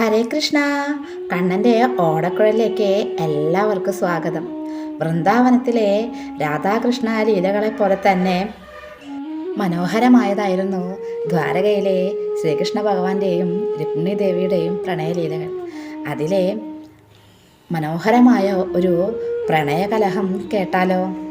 ഹരേ കൃഷ്ണ. കണ്ണന്റെ ഓടക്കുഴലിലേക്ക് എല്ലാവർക്കും സ്വാഗതം. വൃന്ദാവനത്തിലെ രാധാകൃഷ്ണ ലീലകളെ പോലെ തന്നെ മനോഹരമായതായിരുന്നു ദ്വാരകയിലെ ശ്രീകൃഷ്ണ ഭഗവാന്റെയും രുക്മിണി ദേവിയുടെയും പ്രണയലീലകൾ അതിലെ മനോഹരമായ ഒരു പ്രണയകലഹം കേട്ടാലോ?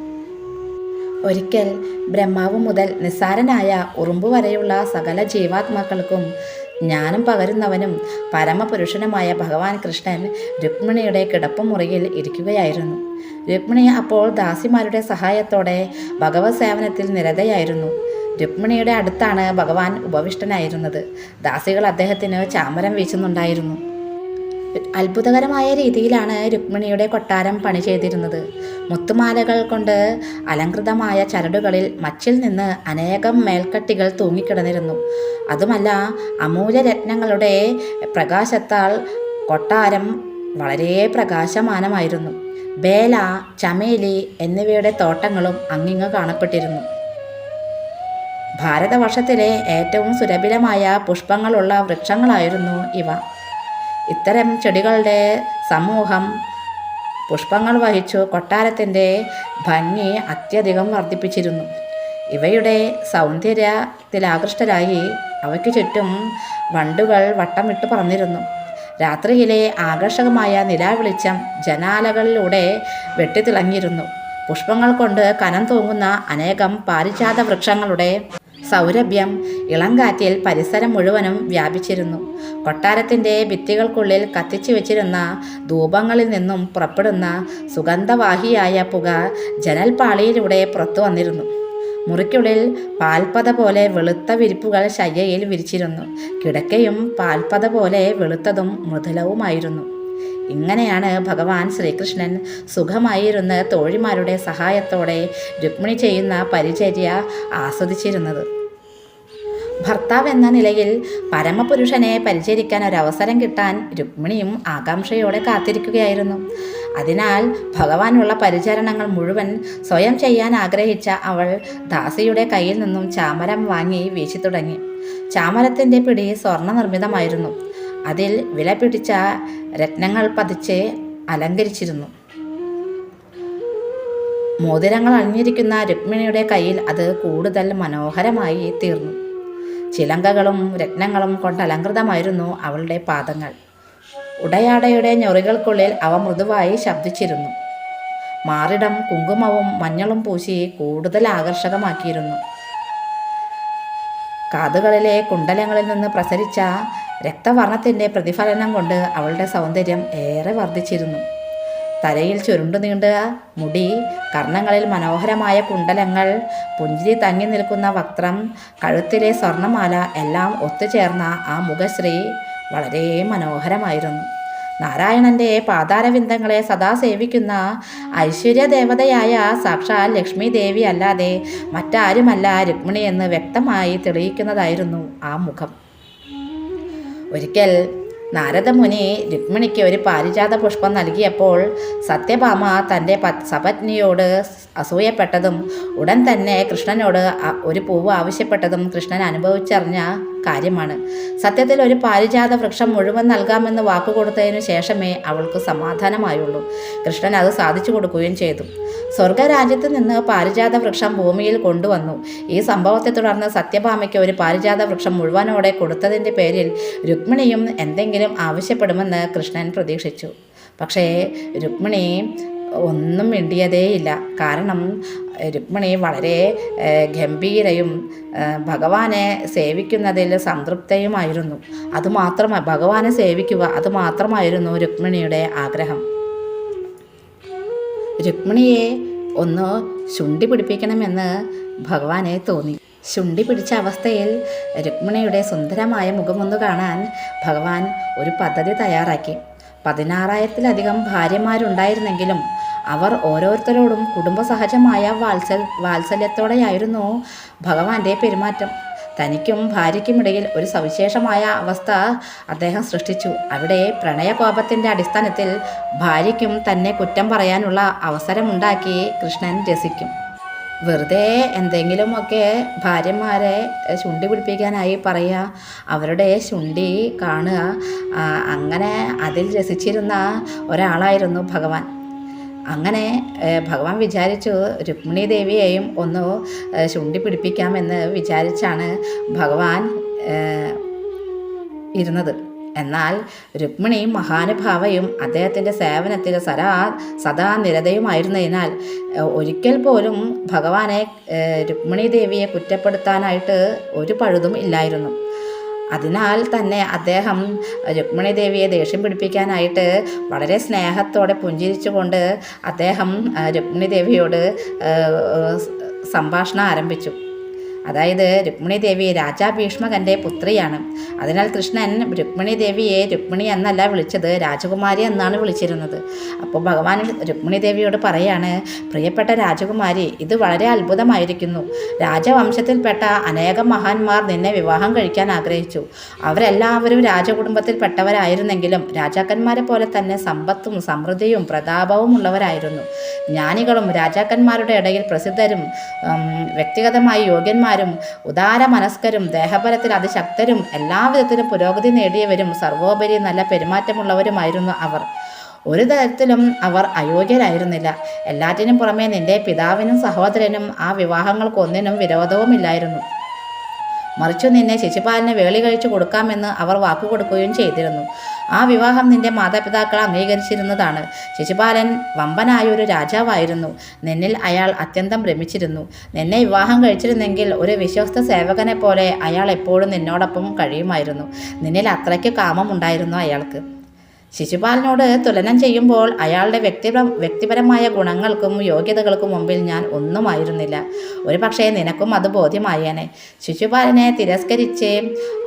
ഒരിക്കൽ ബ്രഹ്മാവ് മുതൽ നിസ്സാരനായ ഉറുമ്പ് വരെയുള്ള സകല ജീവാത്മാക്കൾക്കും ജ്ഞാനം പകരുന്നവനും പരമപുരുഷനുമായ ഭഗവാൻ കൃഷ്ണൻ രുക്മിണിയുടെ കിടപ്പുമുറിയിൽ ഇരിക്കുകയായിരുന്നു. രുക്മിണി അപ്പോൾ ദാസിമാരുടെ സഹായത്തോടെ ഭഗവത് സേവനത്തിൽ നിരതയായിരുന്നു. രുക്മിണിയുടെ അടുത്താണ് ഭഗവാൻ ഉപവിഷ്ടനായിരുന്നത്. ദാസികൾ അദ്ദേഹത്തിന് ചാമരം വീശുന്നുണ്ടായിരുന്നു. അത്ഭുതകരമായ രീതിയിലാണ് രുക്മിണിയുടെ കൊട്ടാരം പണി ചെയ്തിരുന്നത്. മുത്തുമാലകൾ കൊണ്ട് അലങ്കൃതമായ ചരടുകളിൽ മച്ചിൽ നിന്ന് അനേകം മേൽക്കട്ടികൾ തൂങ്ങിക്കിടന്നിരുന്നു. അതുമല്ല അമൂല്യരത്നങ്ങളുടെ പ്രകാശത്താൽ കൊട്ടാരം വളരെ പ്രകാശമാനമായിരുന്നു. ബേല ചമേലി എന്നിവയുടെ തോട്ടങ്ങളും അങ്ങിങ്ങ് കാണപ്പെട്ടിരുന്നു. ഭാരതവർഷത്തിലെ ഏറ്റവും സുരഭിലമായ പുഷ്പങ്ങളുള്ള വൃക്ഷങ്ങളായിരുന്നു ഇവ. ഇത്തരം ചെടികളുടെ സമൂഹം പുഷ്പങ്ങൾ വഹിച്ചു കൊട്ടാരത്തിന്റെ ഭംഗി അത്യധികം വർദ്ധിപ്പിച്ചിരുന്നു. ഇവയുടെ സൗന്ദര്യത്തിലാകൃഷ്ടരായി അവയ്ക്ക് ചുറ്റും വണ്ടുകൾ വട്ടമിട്ട് പറന്നിരുന്നു. രാത്രിയിലെ ആകർഷകമായ നിലാവെളിച്ചം ജനാലകളിലൂടെ വെട്ടിത്തിളങ്ങിയിരുന്നു. പുഷ്പങ്ങൾ കൊണ്ട് കനം തൂങ്ങുന്ന അനേകം പാരിജാത വൃക്ഷങ്ങളുടെ സൗരഭ്യം ഇളങ്കാറ്റിൽ പരിസരം മുഴുവനും വ്യാപിച്ചിരുന്നു. കൊട്ടാരത്തിന്റെ ഭിത്തികൾക്കുള്ളിൽ കത്തിച്ചു വെച്ചിരുന്ന ധൂപങ്ങളിൽ നിന്നും പുറപ്പെടുന്ന സുഗന്ധവാഹിയായ പുക ജനൽപാളിയിലൂടെ പുറത്തു വന്നിരുന്നു. മുറിക്കുള്ളിൽ പാൽപ്പത പോലെ വെളുത്ത വിരിപ്പുകൾ ശയ്യയിൽ വിരിച്ചിരുന്നു. കിടക്കയും പാൽപ്പത പോലെ വെളുത്തതും മൃദുലവുമായിരുന്നു. ഇങ്ങനെയാണ് ഭഗവാൻ ശ്രീകൃഷ്ണൻ സുഖമായിരുന്ന് തോഴിമാരുടെ സഹായത്തോടെ രുക്മിണി ചെയ്യുന്ന പരിചര്യ ആസ്വദിച്ചിരുന്നത്. ഭർത്താവ് എന്ന നിലയിൽ പരമപുരുഷനെ പരിചരിക്കാൻ ഒരവസരം കിട്ടാൻ രുക്മിണിയും ആകാംക്ഷയോടെ കാത്തിരിക്കുകയായിരുന്നു. അതിനാൽ ഭഗവാനുള്ള പരിചരണങ്ങൾ മുഴുവൻ സ്വയം ചെയ്യാൻ ആഗ്രഹിച്ച അവൾ ദാസിയുടെ കയ്യിൽ നിന്നും ചാമരം വാങ്ങി വീശി തുടങ്ങി. ചാമരത്തിന്റെ പിടി സ്വർണ നിർമ്മിതമായിരുന്നു അതിൽ വില പിടിച്ച രത്നങ്ങൾ പതിച്ച് അലങ്കരിച്ചിരുന്നു. മോതിരങ്ങൾ അണിഞ്ഞിരിക്കുന്ന രുക്മിണിയുടെ കയ്യിൽ അത് കൂടുതൽ മനോഹരമായി തീർന്നു. ചിലങ്കകളും രത്നങ്ങളും കൊണ്ട് അലങ്കൃതമായിരുന്നു അവളുടെ പാദങ്ങൾ. ഉടയാടയുടെ ഞൊറികൾക്കുള്ളിൽ അവ മൃദുവായി ശബ്ദിച്ചിരുന്നു. മാറിടം കുങ്കുമവും മഞ്ഞളും പൂശി കൂടുതൽ ആകർഷകമാക്കിയിരുന്നു. കാതുകളിലെ കുണ്ടലങ്ങളിൽ നിന്ന് പ്രസരിച്ച രക്തവർണത്തിന്റെ പ്രതിഫലനം കൊണ്ട് അവളുടെ സൗന്ദര്യം ഏറെ വർദ്ധിച്ചിരുന്നു. തലയിൽ ചുരുണ്ടു നീണ്ടുക. മുടി കർണങ്ങളിൽ മനോഹരമായ കുണ്ടലങ്ങൾ പുഞ്ചിരി തങ്ങി നിൽക്കുന്ന വക്രം കഴുത്തിലെ സ്വർണമാല എല്ലാം ഒത്തുചേർന്ന ആ മുഖശ്രീ വളരെ മനോഹരമായിരുന്നു. നാരായണന്റെ പാതാരവിന്ദങ്ങളെ സദാ സേവിക്കുന്ന ഐശ്വര്യദേവതയായ സാക്ഷാൽ ലക്ഷ്മി ദേവി അല്ലാതെ മറ്റാരുമല്ല രുക്മിണി എന്ന് വ്യക്തമായി തെളിയിക്കുന്നതായിരുന്നു ആ മുഖം. ഒരിക്കൽ നാരദമുനി രുക്മിണിക്ക് ഒരു പാരിജാത പുഷ്പം നൽകിയപ്പോൾ സത്യഭാമ തന്റെ സപത്നിയോട് അസൂയപ്പെട്ടതും ഉടൻ തന്നെ കൃഷ്ണനോട് ഒരു പൂവ് ആവശ്യപ്പെട്ടതും കൃഷ്ണൻ അനുഭവിച്ചറിഞ്ഞ കാര്യമാണ്. സത്യത്തിൽ ഒരു പാരിജാത വൃക്ഷം മുഴുവൻ നൽകാമെന്ന് വാക്കുകൊടുത്തതിനു ശേഷമേ അവൾക്ക് സമാധാനമായുള്ളൂ. കൃഷ്ണൻ അത് സാധിച്ചു കൊടുക്കുകയും ചെയ്തു. സ്വർഗരാജ്യത്ത് നിന്ന് പാരിജാത വൃക്ഷം ഭൂമിയിൽ കൊണ്ടുവന്നു. ഈ സംഭവത്തെ തുടർന്ന് സത്യഭാമയ്ക്ക് ഒരു പാരിജാത വൃക്ഷം മുഴുവനോടെ കൊടുത്തതിന്റെ പേരിൽ രുക്മിണിയും എന്തെങ്കിലും ആവശ്യപ്പെടുമെന്ന് കൃഷ്ണൻ പ്രതീക്ഷിച്ചു. പക്ഷേ രുക്മിണി ഒന്നും മിണ്ടിയതേയില്ല. കാരണം രുക്മിണി വളരെ ഗംഭീരയും ഭഗവാനെ സേവിക്കുന്നതിൽ സംതൃപ്തയുമായിരുന്നു. അതുമാത്രം ഭഗവാനെ സേവിക്കുക അതുമാത്രമായിരുന്നു രുക്മിണിയുടെ ആഗ്രഹം. രുക്മിണിയെ ഒന്ന് ശുണ്ടി പിടിപ്പിക്കണമെന്ന് ഭഗവാനെ തോന്നി. ശുണ്ടി പിടിച്ച അവസ്ഥയിൽ രുക്മിണിയുടെ സുന്ദരമായ മുഖമൊന്നു കാണാൻ ഭഗവാൻ ഒരു പദ്ധതി തയ്യാറാക്കി. പതിനാറായിരത്തിലധികം ഭാര്യമാരുണ്ടായിരുന്നെങ്കിലും അവർ ഓരോരുത്തരോടും കുടുംബസഹജമായ വാത്സൽ വാത്സല്യത്തോടെയായിരുന്നു ഭഗവാന്റെ പെരുമാറ്റം. തനിക്കും ഭാര്യയ്ക്കുമിടയിൽ ഒരു സവിശേഷമായ അവസ്ഥ അദ്ദേഹം സൃഷ്ടിച്ചു. അവിടെ പ്രണയകോപത്തിന്റെ അടിസ്ഥാനത്തിൽ ഭാര്യയ്ക്കും തന്നെ കുറ്റം പറയാനുള്ള അവസരമുണ്ടാക്കി കൃഷ്ണൻ രസിക്കും. വെറുതെ എന്തെങ്കിലുമൊക്കെ ഭാര്യമാരെ ശുണ്ടി പിടിപ്പിക്കാനായി പറയുക അവരുടെ ശുണ്ടി കാണുക അങ്ങനെ അതിൽ രസിച്ചിരുന്ന ഒരാളായിരുന്നു ഭഗവാൻ. അങ്ങനെ ഭഗവാൻ വിചാരിച്ചു രുക്മിണി ദേവിയെയും ഒന്ന് ചൂണ്ടി പിടിപ്പിക്കാമെന്ന് വിചാരിച്ചാണ് ഭഗവാൻ ഇരുന്നത്. എന്നാൽ രുക്മിണി മഹാനുഭാവയും അദ്ദേഹത്തിന്റെ സേവനത്തിൽ സദാ സദാ നിരതയുമായിരുന്നതിനാൽ ഒരിക്കൽ പോലും ഭഗവാനെ രുക്മിണി ദേവിയെ കുറ്റപ്പെടുത്താനായിട്ട് ഒരു പഴുതും ഇല്ലായിരുന്നു. അതിനാൽ തന്നെ അദ്ദേഹം രുക്മിണി ദേവിയെ ദേഷ്യം പിടിപ്പിക്കാനായിട്ട് വളരെ സ്നേഹത്തോടെ പുഞ്ചിരിച്ചുകൊണ്ട് അദ്ദേഹം രുക്മിണി ദേവിയോട് സംഭാഷണം ആരംഭിച്ചു. അതായത് രുക്മിണി ദേവി രാജാ ഭീഷ്മകന്റെ പുത്രിയാണ്. അതിനാൽ കൃഷ്ണൻ രുക്മിണി ദേവിയെ രുക്മിണി എന്നല്ല വിളിച്ചത് രാജകുമാരി എന്നാണ് വിളിച്ചിരുന്നത്. അപ്പോൾ ഭഗവാൻ രുക്മിണി ദേവിയോട് പറയാണ് പ്രിയപ്പെട്ട രാജകുമാരി ഇത് വളരെ അത്ഭുതമായിരിക്കുന്നു. രാജവംശത്തിൽപ്പെട്ട അനേകം മഹാന്മാർ നിന്നെ വിവാഹം കഴിക്കാൻ ആഗ്രഹിച്ചു. അവരെല്ലാവരും രാജകുടുംബത്തിൽപ്പെട്ടവരായിരുന്നെങ്കിലും രാജാക്കന്മാരെ പോലെ തന്നെ സമ്പത്തും സമൃദ്ധിയും പ്രതാപവും ഉള്ളവരായിരുന്നു. ജ്ഞാനികളും രാജാക്കന്മാരുടെ ഇടയിൽ പ്രസിദ്ധരും വ്യക്തിഗതമായി യോഗ്യന്മാരും ഉദാര മനസ്കരും ദേഹബലത്തിൽ അതിശക്തരും എല്ലാവിധത്തിലും പുരോഗതി നേടിയവരും സർവോപരി നല്ല പെരുമാറ്റമുള്ളവരുമായിരുന്നു അവർ. ഒരു തരത്തിലും അവർ അയോഗ്യരായിരുന്നില്ല. എല്ലാറ്റിനും പുറമെ നിന്റെ പിതാവിനും സഹോദരനും ആ വിവാഹങ്ങൾക്കൊന്നിനും വിരോധവുമില്ലായിരുന്നു. മറിച്ചു നിന്നെ ശിശുപാലിന് വേളി കഴിച്ചു കൊടുക്കാമെന്ന് അവർ വാക്കുകൊടുക്കുകയും ചെയ്തിരുന്നു. ആ വിവാഹം നിന്റെ മാതാപിതാക്കൾ അംഗീകരിച്ചിരുന്നതാണ്. ശിശുപാലൻ വമ്പനായ ഒരു രാജാവായിരുന്നു. നിന്നിൽ അയാൾ അത്യന്തം ഭ്രമിച്ചിരുന്നു. നിന്നെ വിവാഹം കഴിച്ചിരുന്നെങ്കിൽ ഒരു വിശ്വസ്ത സേവകനെ പോലെ അയാൾ എപ്പോഴും നിന്നോടൊപ്പം കഴിയുമായിരുന്നു. നിന്നിൽ അത്രയ്ക്ക് കാമമുണ്ടായിരുന്നു അയാൾക്ക്. ശിശുപാലനോട് തുലനം ചെയ്യുമ്പോൾ അയാളുടെ വ്യക്തി വ്യക്തിപരമായ ഗുണങ്ങൾക്കും യോഗ്യതകൾക്കും മുമ്പിൽ ഞാൻ ഒന്നുമായിരുന്നില്ല. ഒരു പക്ഷേ നിനക്കും അത് ബോധ്യമായേനെ. ശിശുപാലനെ തിരസ്കരിച്ച്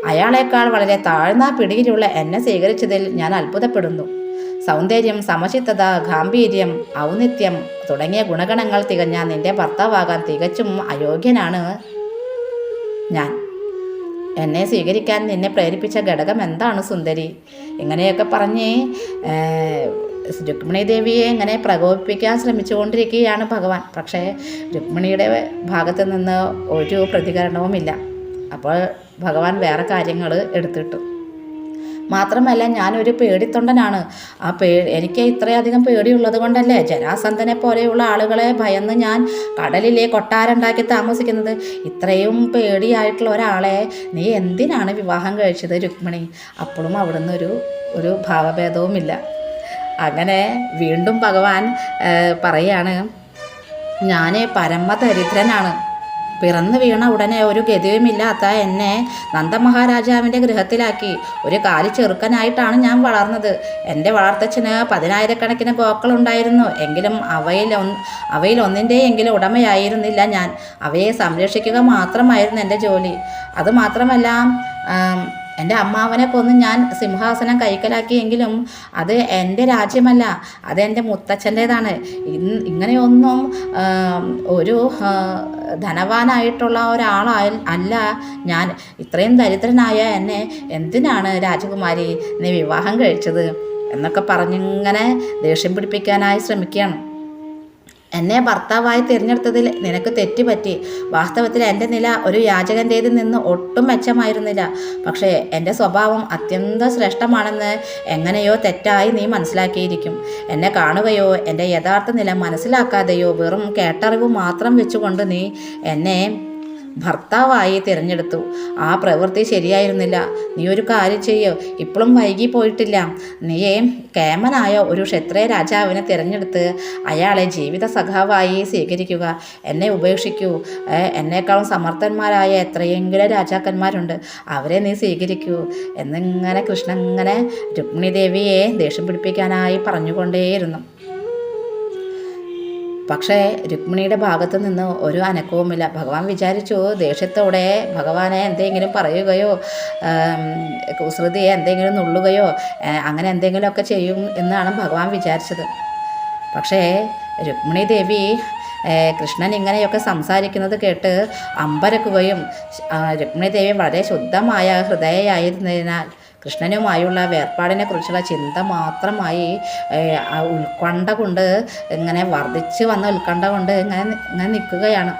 അയാളെക്കാൾ വളരെ താഴ്ന്ന പിടിയിലുള്ള എന്നെ സ്വീകരിച്ചതിൽ ഞാൻ അത്ഭുതപ്പെടുന്നു. സൗന്ദര്യം സമചിത്തത ഗാംഭീര്യം ഔന്നിത്യം തുടങ്ങിയ ഗുണഗണങ്ങൾ തികഞ്ഞ നിന്റെ ഭർത്താവാകാൻ തികച്ചും അയോഗ്യനാണ് ഞാൻ. എന്നെ സ്വീകരിക്കാൻ നിന്നെ പ്രേരിപ്പിച്ച ഘടകം എന്താണ് സുന്ദരി? ഇങ്ങനെയൊക്കെ പറഞ്ഞ് രുക്മിണി ദേവിയെ ഇങ്ങനെ പ്രകോപിപ്പിക്കാൻ ശ്രമിച്ചുകൊണ്ടിരിക്കുകയാണ് ഭഗവാൻ. പക്ഷേ രുക്മിണിയുടെ ഭാഗത്ത് നിന്ന് ഒരു പ്രതികരണവുമില്ല. അപ്പോൾ ഭഗവാൻ വേറെ കാര്യങ്ങൾ എടുത്തിട്ടു. മാത്രമല്ല ഞാനൊരു പേടിത്തൊണ്ടനാണ്. ആ പേ എനിക്ക് ഇത്രയധികം പേടിയുള്ളത് കൊണ്ടല്ലേ ജരാസന്ധനെ പോലെയുള്ള ആളുകളെ ഭയന്ന് ഞാൻ കടലിലെ കൊട്ടാരുണ്ടാക്കി താമസിക്കുന്നത്. ഇത്രയും പേടിയായിട്ടുള്ള ഒരാളെ നീ എന്തിനാണ് വിവാഹം കഴിച്ചത് രുക്മിണി? അപ്പോഴും അവിടുന്ന് ഒരു ഒരു ഭാവഭേദവുമില്ല. അങ്ങനെ വീണ്ടും ഭഗവാൻ പറയാണ് ഞാൻ പരമദരിദ്രനാണ്. പിറന്നു വീണ ഉടനെ ഒരു ഗതിയുമില്ലാത്ത എന്നെ നന്ദമഹാരാജാവിന്റെ ഗൃഹത്തിലാക്കി. ഒരു കാലി ചെറുക്കനായിട്ടാണ് ഞാൻ വളർന്നത്. എന്റെ വളർത്തച്ഛന് പതിനായിരക്കണക്കിന് ഗോക്കളുണ്ടായിരുന്നു. എങ്കിലും അവയിൽ അവയിൽ ഒന്നിന്റെയെങ്കിലും ഉടമയായിരുന്നില്ല ഞാൻ. അവയെ സംരക്ഷിക്കുക മാത്രമായിരുന്നു എന്റെ ജോലി. അതുമാത്രമല്ല എന്റെ അമ്മാവനെ കൊന്ന് ഞാൻ സിംഹാസനം കൈക്കലാക്കിയെങ്കിലും അത് എന്റെ രാജ്യമല്ല അത് എന്റെ മുത്തച്ഛന്റേതാണ്. ഇങ്ങനെയൊന്നും ഒരു ധനവാനായിട്ടുള്ള ഒരാളായ അല്ല ഞാൻ ഇത്രയും ദരിദ്രനായ എന്നെ എന്തിനാണ് രാജകുമാരി നീ വിവാഹം കഴിച്ചത്? എന്നൊക്കെ പറഞ്ഞിങ്ങനെ ദേഷ്യം പിടിപ്പിക്കാനായി ശ്രമിക്കുകയാണ്. എന്നെ ഭർത്താവായി തിരഞ്ഞെടുത്തതിൽ നിനക്ക് തെറ്റുപറ്റി വാസ്തവത്തിൽ എന്റെ നില ഒരു യാചകന്റേതിൽ നിന്ന് ഒട്ടും മെച്ചമായിരുന്നില്ല. പക്ഷേ എന്റെ സ്വഭാവം അത്യന്തം ശ്രേഷ്ഠമാണെന്ന് എങ്ങനെയോ തെറ്റായി നീ മനസ്സിലാക്കിയിരിക്കും. എന്നെ കാണുകയോ എന്റെ യഥാർത്ഥ നില മനസ്സിലാക്കാതെയോ വെറും കേട്ടറിവ് മാത്രം വെച്ചുകൊണ്ട് നീ എന്നെ ഭർത്താവായി തിരഞ്ഞെടുത്തു. ആ പ്രവൃത്തി ശരിയായിരുന്നില്ല. നീ ഒരു കാര്യം ചെയ്യോ. ഇപ്പോഴും വൈകി പോയിട്ടില്ല. നീയെ കേമനായ ഒരു ക്ഷത്രിയ രാജാവിനെ തിരഞ്ഞെടുത്ത് അയാളെ ജീവിത സഖാവായി സ്വീകരിക്കുക. എന്നെ ഉപേക്ഷിക്കൂ. എന്നേക്കാളും സമർത്ഥന്മാരായ എത്രയെങ്കിലും രാജാക്കന്മാരുണ്ട്. അവരെ നീ സ്വീകരിക്കൂ. എന്നിങ്ങനെ കൃഷ്ണൻ ഇങ്ങനെ രുക്മിണി ദേവിയെ ദേഷ്യം പിടിപ്പിക്കാനായി പറഞ്ഞുകൊണ്ടേയിരുന്നു. പക്ഷേ രുക്മിണിയുടെ ഭാഗത്തു നിന്ന് ഒരു അനക്കവുമില്ല. ഭഗവാൻ വിചാരിച്ചു ദേഷ്യത്തോടെ ഭഗവാനെ എന്തെങ്കിലും പറയുകയോ കുസൃതിയെ എന്തെങ്കിലും നുള്ളുകയോ അങ്ങനെ എന്തെങ്കിലുമൊക്കെ ചെയ്യും എന്നാണ് ഭഗവാൻ വിചാരിച്ചത്. പക്ഷേ രുക്മിണി ദേവി കൃഷ്ണൻ ഇങ്ങനെയൊക്കെ സംസാരിക്കുന്നത് കേട്ട് അമ്പരക്കുകയും രുക്മിണി ദേവി വളരെ ശുദ്ധമായ ഹൃദയയായിരുന്നതിനാൽ കൃഷ്ണനുമായുള്ള വേർപാടിനെ കുറിച്ചുള്ള ചിന്ത മാത്രമായി ഉൾക്കൊണ്ട കൊണ്ട് ഇങ്ങനെ വർദ്ധിച്ച് വന്ന ഉത്കണ്ഠ കൊണ്ട് ഇങ്ങനെ ഇങ്ങനെ നിൽക്കുകയാണ്.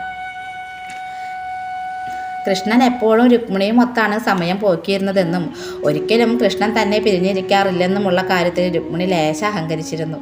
കൃഷ്ണൻ എപ്പോഴും രുക്മിണിയുമൊത്താണ് സമയം പോക്കിയിരുന്നതെന്നും ഒരിക്കലും കൃഷ്ണൻ തന്നെ പിരിഞ്ഞിരിക്കാറില്ലെന്നുമുള്ള കാര്യത്തിൽ രുക്മിണി ലേശ അഹങ്കരിച്ചിരുന്നു.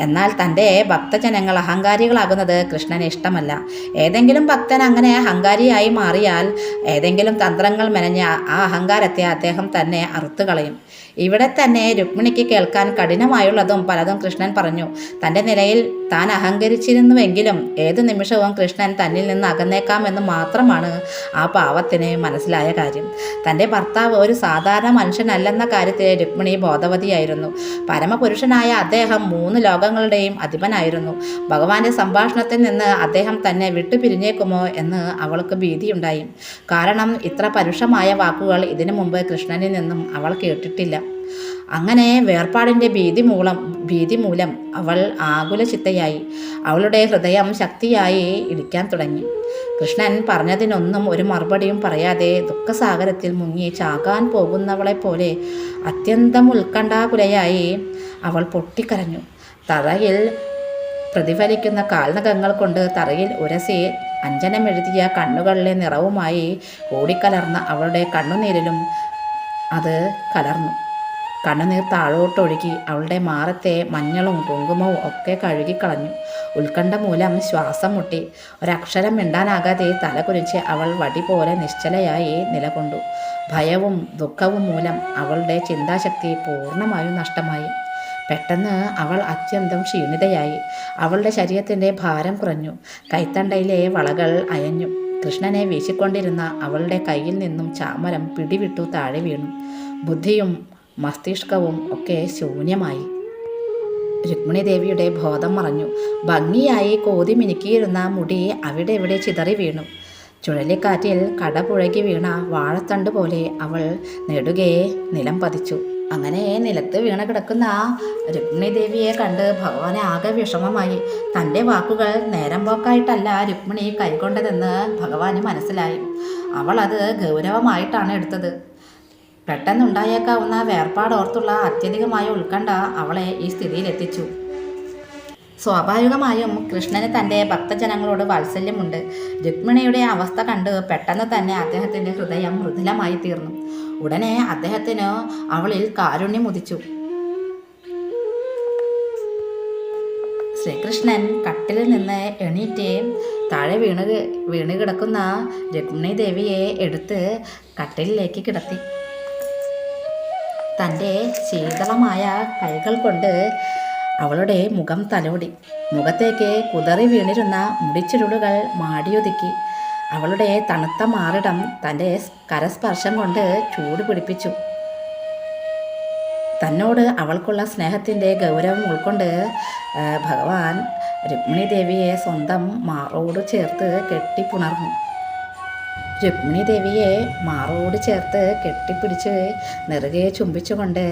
എന്നാൽ തന്റെ ഭക്തജനങ്ങൾ അഹങ്കാരികളാകുന്നത് കൃഷ്ണന് ഇഷ്ടമല്ല. ഏതെങ്കിലും ഭക്തൻ അങ്ങനെ അഹങ്കാരിയായി മാറിയാൽ ഏതെങ്കിലും തന്ത്രങ്ങൾ മെനഞ്ഞ ആ അഹങ്കാരത്തെ അദ്ദേഹം തന്നെ അറുത്തുകളയും. ഇവിടെ തന്നെ രുക്മിണിക്ക് കേൾക്കാൻ കഠിനമായുള്ളതും പലതും കൃഷ്ണൻ പറഞ്ഞു. തന്റെ നിലയിൽ താൻ അഹങ്കരിച്ചിരുന്നുവെങ്കിലും ഏതു നിമിഷവും കൃഷ്ണൻ തന്നിൽ നിന്ന് അകന്നേക്കാമെന്ന് മാത്രമാണ് ആ പാവത്തിന് മനസ്സിലായ കാര്യം. തന്റെ ഭർത്താവ് ഒരു സാധാരണ മനുഷ്യനല്ലെന്ന കാര്യത്തിൽ രുക്മിണി ബോധവതിയായിരുന്നു. പരമപുരുഷനായ അദ്ദേഹം മൂന്ന് ലോകങ്ങളുടെയും അധിപനായിരുന്നു. ഭഗവാന്റെ സംഭാഷണത്തിൽ നിന്ന് അദ്ദേഹം തന്നെ വിട്ടുപിരിഞ്ഞേക്കുമോ എന്ന് അവൾക്ക് ഭീതിയുണ്ടായി. കാരണം ഇത്ര പരുഷമായ വാക്കുകൾ ഇതിനു മുമ്പ് കൃഷ്ണനിൽ നിന്നും അവൾ കേട്ടിട്ടില്ല. അങ്ങനെ വേർപാടിന്റെ ഭീതി മൂലം ഭീതി മൂലം അവൾ ആകുല ചിത്തയായി അവളുടെ ഹൃദയം ശക്തിയായി ഇടിക്കാൻ തുടങ്ങി. കൃഷ്ണൻ പറഞ്ഞതിനൊന്നും ഒരു മറുപടിയും പറയാതെ ദുഃഖസാഗരത്തിൽ മുങ്ങി ചാകാൻ പോകുന്നവളെ പോലെ അത്യന്തം ഉത്കണ്ഠാകുലയായി അവൾ പൊട്ടിക്കരഞ്ഞു. തറയിൽ പ്രതിഫലിക്കുന്ന കാൽനഖങ്ങൾ കൊണ്ട് തറയിൽ ഉരസി അഞ്ജനമെഴുതിയ കണ്ണുകളിലെ നിറവുമായി ഓടിക്കലർന്ന അവളുടെ കണ്ണുനീരിലും അത് കലർന്നു. കണ്ണുനീർ താഴോട്ടൊഴുകി അവളുടെ മാറത്തെ മഞ്ഞളും കുങ്കുമവും ഒക്കെ കഴുകിക്കളഞ്ഞു. ഉത്കണ്ഠ മൂലം ശ്വാസം മുട്ടി. ഒരക്ഷരം മിണ്ടാനാകാതെ തല കുരിച്ച് അവൾ വടി പോലെ നിശ്ചലയായി നിലകൊണ്ടു. ഭയവും ദുഃഖവും മൂലം അവളുടെ ചിന്താശക്തി പൂർണമായും നഷ്ടമായി. പെട്ടെന്ന് അവൾ അത്യന്തം ക്ഷീണിതയായി. അവളുടെ ശരീരത്തിന്റെ ഭാരം കുറഞ്ഞു. കൈത്തണ്ടയിലെ വളകൾ അയഞ്ഞു. കൃഷ്ണനെ വീശിക്കൊണ്ടിരുന്ന അവളുടെ കയ്യിൽ നിന്നും ചാമരം പിടിവിട്ടു താഴെ വീണു. ബുദ്ധിയും മസ്തിഷ്കവും ഒക്കെ ശൂന്യമായി. രുക്മിണി ദേവിയുടെ ബോധം മറഞ്ഞു. ഭംഗിയായി കോതി മിനുക്കിയിരുന്ന മുടി അവിടെ ഇവിടെ ചിതറി വീണു. ചുഴലിക്കാറ്റിൽ കടപുഴകി വീണ വാഴത്തണ്ട് പോലെ അവൾ നെടുകെ നിലം പതിച്ചു. അങ്ങനെ നിലത്ത് വീണ കിടക്കുന്ന ആ രുക്മിണി ദേവിയെ കണ്ട് ഭഗവാനെ ആകെ വിഷമമായി. തന്റെ വാക്കുകൾ നേരം പോക്കായിട്ടല്ല രുക്മിണി കൈകൊണ്ടതെന്ന് ഭഗവാന് മനസ്സിലായി. അവൾ അത് ഗൗരവമായിട്ടാണ് എടുത്തത്. പെട്ടെന്നുണ്ടായേക്കാവുന്ന വേർപാടോർത്തുള്ള അത്യധികമായ ഉത്കണ്ഠ അവളെ ഈ സ്ഥിതിയിലെത്തിച്ചു. സ്വാഭാവികമായും കൃഷ്ണന് തന്റെ ഭക്തജനങ്ങളോട് വാത്സല്യമുണ്ട്. രുക്മിണിയുടെ അവസ്ഥ കണ്ട് പെട്ടെന്ന് തന്നെ അദ്ദേഹത്തിന്റെ ഹൃദയം മൃദുലമായി തീർന്നു ഉടനെ അദ്ദേഹത്തിന് അവളിൽ കാരുണ്യം ഉദിച്ചു. ശ്രീകൃഷ്ണൻ കട്ടിലിൽ നിന്ന് എണീറ്റ് താഴെ വീണ് വീണ് കിടക്കുന്ന രുക്മിണി ദേവിയെ എടുത്ത് കട്ടിലിലേക്ക് കിടത്തി. തന്റെ ശീതളമായ കൈകൾ കൊണ്ട് അവളുടെ മുഖം തലോടി. മുഖത്തേക്ക് കുതറി വീണിരുന്ന മുടിച്ചുരുളുകൾ മാടിയൊതുക്കി. അവളുടെ തണുത്ത മാറിടം തന്റെ കരസ്പർശം കൊണ്ട് ചൂട് പിടിപ്പിച്ചു. തന്നോട് അവൾക്കുള്ള സ്നേഹത്തിന്റെ ഗൗരവം ഉൾക്കൊണ്ട് ഭഗവാൻ രുക്മിണി ദേവിയെ സ്വന്തം മാറോട് ചേർത്ത് കെട്ടിപ്പുണർന്നു. രുക്മിണി ദേവിയെ മാറോട് ചേർത്ത് കെട്ടിപ്പിടിച്ച് നെറുകെ ചുംബിച്ചുകൊണ്ട്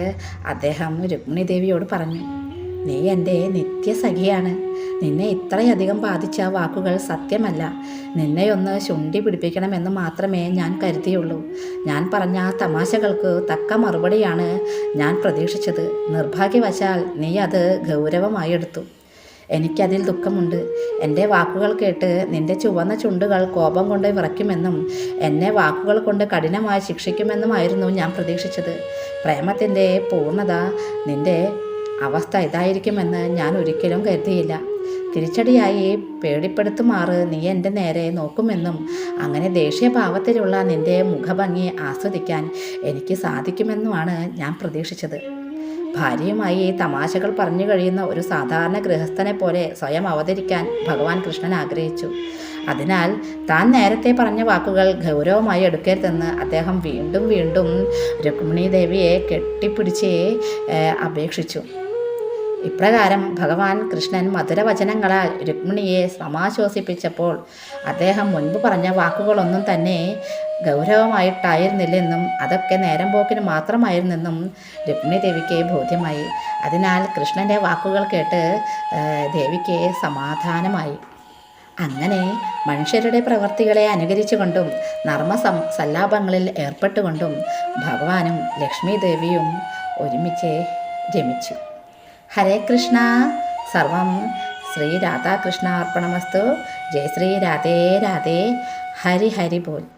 അദ്ദേഹം രുക്മിണി ദേവിയോട് പറഞ്ഞു നീ എന്റെ നിത്യസഖിയാണ്. നിന്നെ ഇത്രയധികം ബാധിച്ച വാക്കുകൾ സത്യമല്ല. നിന്നെ ഒന്ന് ശുണ്ടി പിടിപ്പിക്കണമെന്ന് മാത്രമേ ഞാൻ കരുതിയുള്ളൂ. ഞാൻ പറഞ്ഞ തമാശകൾക്ക് തക്ക മറുപടിയാണ് ഞാൻ പ്രതീക്ഷിച്ചത്. നിർഭാഗ്യവശാൽ നീ അത് ഗൗരവമായി എടുത്തു. എനിക്കതിൽ ദുഃഖമുണ്ട്. എന്റെ വാക്കുകൾ കേട്ട് നിന്റെ ചുവന്ന ചുണ്ടുകൾ കോപം കൊണ്ട് വിറയ്ക്കുമെന്നും എന്നെ വാക്കുകൾ കൊണ്ട് കഠിനമായി ശിക്ഷിക്കുമെന്നുമായിരുന്നു ഞാൻ പ്രതീക്ഷിച്ചത്. പ്രേമത്തിന്റെ പൂർണത നിന്റെ അവസ്ഥ ഇതായിരിക്കുമെന്ന് ഞാൻ ഒരിക്കലും കരുതിയില്ല. തിരിച്ചടിയായി പേടിപ്പെടുത്തുമാറ് നീ എന്റെ നേരെ നോക്കുമെന്നും അങ്ങനെ ദേഷ്യഭാവത്തിലുള്ള നിന്റെ മുഖഭംഗി ആസ്വദിക്കാൻ എനിക്ക് സാധിക്കുമെന്നുമാണ് ഞാൻ പ്രതീക്ഷിച്ചത്. ഭാര്യയുമായി തമാശകൾ പറഞ്ഞു കഴിയുന്ന ഒരു സാധാരണ ഗൃഹസ്ഥനെ പോലെ സ്വയം അവതരിക്കാൻ ഭഗവാൻ കൃഷ്ണൻ ആഗ്രഹിച്ചു. അതിനാൽ താൻ നേരത്തെ പറഞ്ഞ വാക്കുകൾ ഗൗരവമായി എടുക്കരുതെന്ന് അദ്ദേഹം വീണ്ടും വീണ്ടും രുക്മിണി ദേവിയെ കെട്ടിപ്പിടിച്ച് അപേക്ഷിച്ചു. ഇപ്രകാരം ഭഗവാൻ കൃഷ്ണൻ മധുരവചനങ്ങളാൽ രുക്മിണിയെ സമാശ്വസിപ്പിച്ചപ്പോൾ അദ്ദേഹം മുൻപ് പറഞ്ഞ വാക്കുകളൊന്നും തന്നെ ഗൗരവമായിട്ടായിരുന്നില്ലെന്നും അതൊക്കെ നേരം പോക്കിന് മാത്രമായിരുന്നെന്നും രുക്മിണി ദേവിക്ക് ബോധ്യമായി. അതിനാൽ കൃഷ്ണന്റെ വാക്കുകൾ കേട്ട് ദേവിക്ക് സമാധാനമായി. അങ്ങനെ മനുഷ്യരുടെ പ്രവൃത്തികളെ അനുകരിച്ചുകൊണ്ടും നർമ്മ സല്ലാപങ്ങളിൽ ഏർപ്പെട്ടുകൊണ്ടും ഭഗവാനും ലക്ഷ്മി ദേവിയും ഒരുമിച്ച് രമിച്ചു హరే కృష్ణ. సర్వం శ్రీ రాధాకృష్ణ అర్పణమస్తు జయ శ్రీ రాధే రాధే. హరి హరి బోల్.